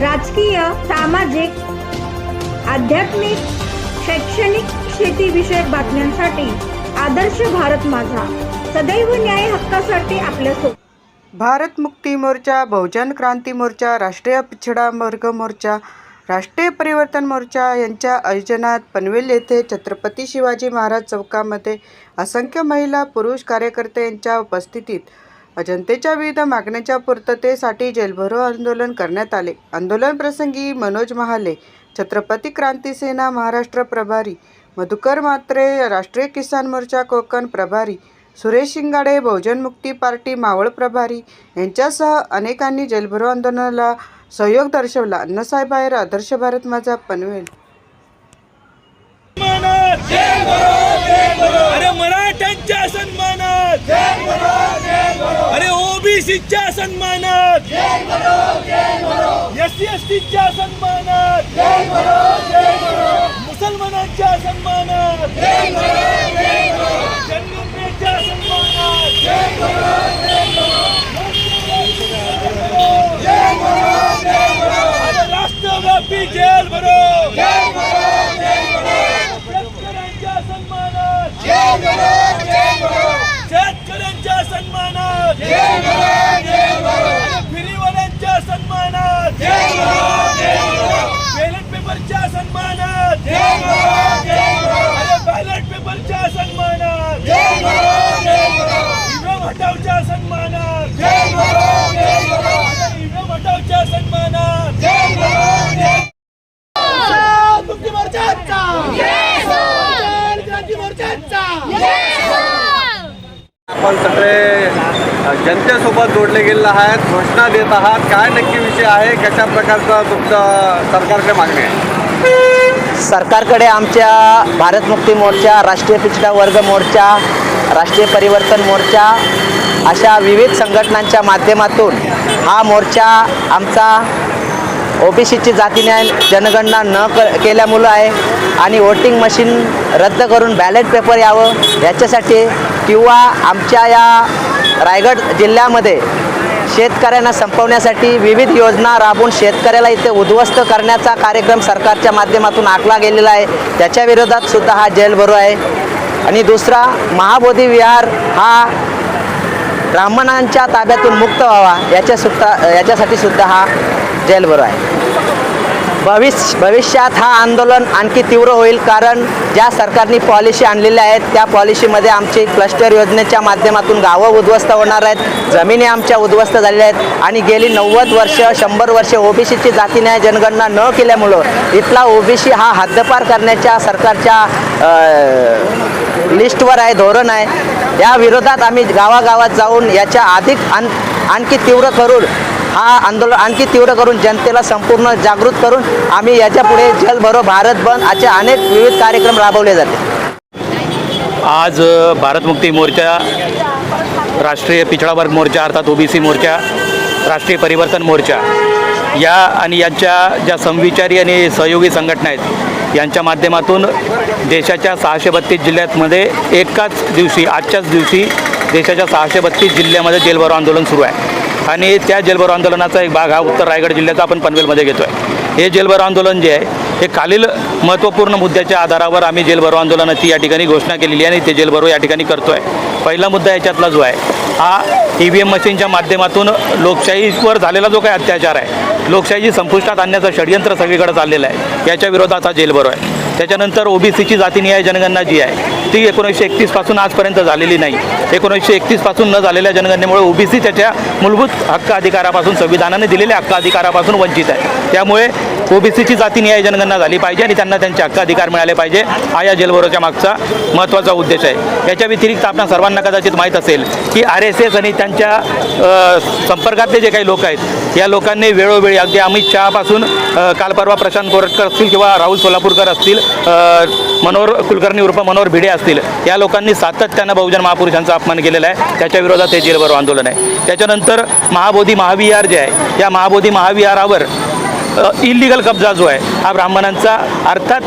राजकीय सामाजिक आध्यात्मिक शैक्षणिक शेतीविषयक बातम्यांसाठी आदर्श भारत माझा. सदैव न्याय हक्कासाठी आपल्यासोबत भारत मुक्ती मोर्चा बहुजन क्रांती मोर्चा राष्ट्रीय पिछडा वर्ग मोर्चा राष्ट्रीय परिवर्तन मोर्चा यांच्या आयोजनात पनवेल येथे छत्रपती शिवाजी महाराज चौकामध्ये असंख्य महिला पुरुष कार्यकर्ते यांच्या उपस्थितीत जनतेच्या विविध मागण्यांच्या पूर्ततेसाठी जेलभरो आंदोलन करण्यात आले. आंदोलन प्रसंगी मनोज महाले छत्रपती क्रांती सेना महाराष्ट्र प्रभारी मधुकर मात्रे राष्ट्रीय किसान मोर्चा कोकण प्रभारी सुरेश शिंगाडे बहुजन मुक्ती पार्टी मावळ प्रभारी यांच्यासह अनेकांनी जेलभरो आंदोलनाला सहयोग दर्शवला. अण्णासाहेब आदर्श भारत माझा पनवेल. ओबीसीच्या सन्मानात. एस सी एस टीच्या सन्मानात मुसलमानांच्या सन्मानात जनगणनेच्या सन्मानात अरे राष्ट्रव्यापी जेल भरो शेतकऱ्यांच्या सन्मानात शेतकऱ्यांच्या सन्मानात फिरीवाल्यांच्या सन्मानात बॅलेट पेपरच्या सन्मानात! बॅलेट पेपरच्या सन्मानात! हटावच्या सन्मानात! हटावच्या सन्मानात! मुक्ती मोर्चाचा! क्रांती मोर्चाचा! आपण सगळे जनतेसोबत जोडले गेलेले आहात घोषणा देत आहात. काय नक्की विषय आहे कशा प्रकारचा तुमचा सरकारकडे मागणी आहे? सरकारकडे आमच्या भारत मुक्ती मोर्चा राष्ट्रीय पिछडा वर्ग मोर्चा राष्ट्रीय परिवर्तन मोर्चा अशा विविध संघटनांच्या माध्यमातून हा मोर्चा आमचा ओबीसीची सीची न्याय जनगणना न क केल्यामुळं आहे आणि वोटिंग मशीन रद्द करून बॅलेट पेपर यावं याच्यासाठी किंवा आमच्या या रायगड जिल्ह्यामध्ये शेतकऱ्यांना संपवण्यासाठी विविध योजना राबवून शेतकऱ्याला इथे उद्ध्वस्त करण्याचा कार्यक्रम सरकारच्या माध्यमातून आखला गेलेला आहे. त्याच्या विरोधात सुद्धा हा जेलभरो आहे. आणि दुसरा महाबोधी विहार हा ब्राह्मणांच्या ताब्यातून मुक्त व्हावा याच्या सुद्धा याच्यासाठी सुद्धा हा जेलभरो आहे. भविष्य भविष्यात हा आंदोलन आणखी तीव्र होईल कारण ज्या सरकारने पॉलिसी आणलेल्या आहेत त्या पॉलिसीमध्ये आमची क्लस्टर योजनेच्या माध्यमातून गावं उद्ध्वस्त होणार आहेत जमिनी आमच्या उद्ध्वस्त झालेल्या आहेत आणि गेली नव्वद वर्ष शंभर वर्ष ओबीसीची जाती न्याय जनगणना न केल्यामुळं इथला ओबीसी हा हद्दपार करण्याच्या सरकारच्या लिस्टवर आहे धोरण आहे. या विरोधात आम्ही गावागावात जाऊन याच्या अधिक आणखी तीव्र करून हा आंदोलन आणखी तीव्र करून जनतेला संपूर्ण जागृत करून आम्ही याच्यापुढे जल भरो भारत बंद असे अनेक विविध कार्यक्रम राबवले जाते. आज भारत भारतमुक्ती मोर्चा राष्ट्रीय पिछडा वर्ग मोर्चा अर्थात ओबीसी मोर्चा राष्ट्रीय परिवर्तन मोर्चा या आणि यांच्या ज्या समविचारी आणि सहयोगी संघटना आहेत यांच्या माध्यमातून देशाच्या सहाशे बत्तीस जिल्ह्यातमध्ये एकाच दिवशी आजच्याच दिवशी देशाच्या सहाशे बत्तीस जिल्ह्यामध्ये जेलभरो आंदोलन सुरू आहे. आणि त्या जेलभरो आंदोलनाचा एक भाग हा उत्तर रायगड जिल्ह्याचा आपण पनवेलमध्ये घेतो आहे हे जेलभरो आंदोलन जे आहे हे खालील महत्त्वपूर्ण मुद्द्याच्या आधारावर आम्ही जेलभरो आंदोलनाची या ठिकाणी घोषणा केलेली आहे आणि ते जेलभरो या ठिकाणी करतो आहे पहिला मुद्दा याच्यातला जो आहे हा ई व्ही एम मशीनच्या माध्यमातून लोकशाहीवर झालेला जो काही अत्याचार आहे लोकशाही संपुष्टात आणण्याचं षडयंत्र सगळीकडे चाललेलं आहे याच्या विरोधात हा जेलभरो आहे. त्याच्यानंतर ओबीसीची जातीनिहाय जनगणना जी आहे ती एकोणीसशे एकतीसपासून आजपर्यंत झालेली नाही. एकोणीसशे एकतीसपासून न झालेल्या जनगणनेमुळे ओबीसी त्याच्या मूलभूत हक्क अधिकारापासून संविधानाने दिलेल्या हक्क अधिकारापासून वंचित आहे. त्यामुळे ओबीसीची जातीनिहाय जनगणना झाली पाहिजे आणि त्यांना त्यांचे हक्क अधिकार मिळाले पाहिजे हा या जेलबरोच्या मागचा महत्त्वाचा उद्देश आहे. याच्या व्यतिरिक्त आपल्या सर्वांना कदाचित माहीत असेल की आर एस एस आणि त्यांच्या संपर्कातले जे काही लोक आहेत या लोकांनी वेळोवेळी अगदी अमित शहापासून कालपरवा काल परवा प्रशांत गोरटकर असतील किंवा राहुल सोलापूरकर असतील मनोहर कुलकर्णी उर्फ मनोहर भिडे असतील या लोकांनी सातत्यानं बहुजन महापुरुषांचा अपमान केलेला आहे. त्याच्या विरोधात हे जेलभरो आंदोलन आहे. त्याच्यानंतर महाबोधी महाविहार जे आहे या महाबोधी महाविहारावर इलिगल कब्जा जो आहे हा ब्राह्मणांचा अर्थात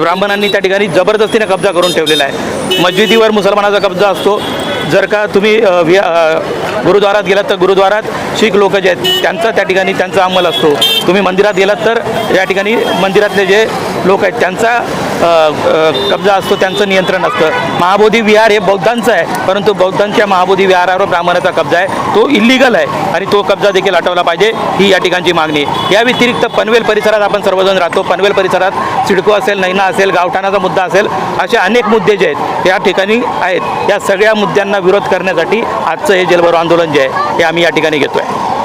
ब्राह्मणांनी त्या ठिकाणी जबरदस्तीने कब्जा करून ठेवलेला आहे. मस्जिदीवर मुसलमानाचा कब्जा असतो जर का तुम्ही वि- गुरुद्वारात गेलात तर गुरुद्वारात शीख लोक जे आहेत त्यांचा त्या ठिकाणी त्यांचा अंमल असतो. तुम्ही मंदिरात गेलात तर या ठिकाणी मंदिरातले जे लोक आहेत त्यांचा कब्जा असतो त्यांचं नियंत्रण असतं. महाबोधी विहार हे बौद्धांचं आहे परंतु बौद्धांच्या महाबोधी विहारावर ब्राह्मणाचा कब्जा आहे. तो इलिगल आहे आणि तो कब्जा देखील हटवला पाहिजे ही या ठिकाणची मागणी या व्यतिरिक्त पनवेल परिसरात आपण सर्वजण राहतो. पनवेल परिसरात सिडको असेल नैना असेल गावठाणाचा मुद्दा असेल असे अनेक मुद्दे जे आहेत या ठिकाणी आहेत. या सगळ्या मुद्द्यांना विरोध करण्यासाठी आजचं हे जलभरो आंदोलन जे आहे हे आम्ही या ठिकाणी घेतो आहे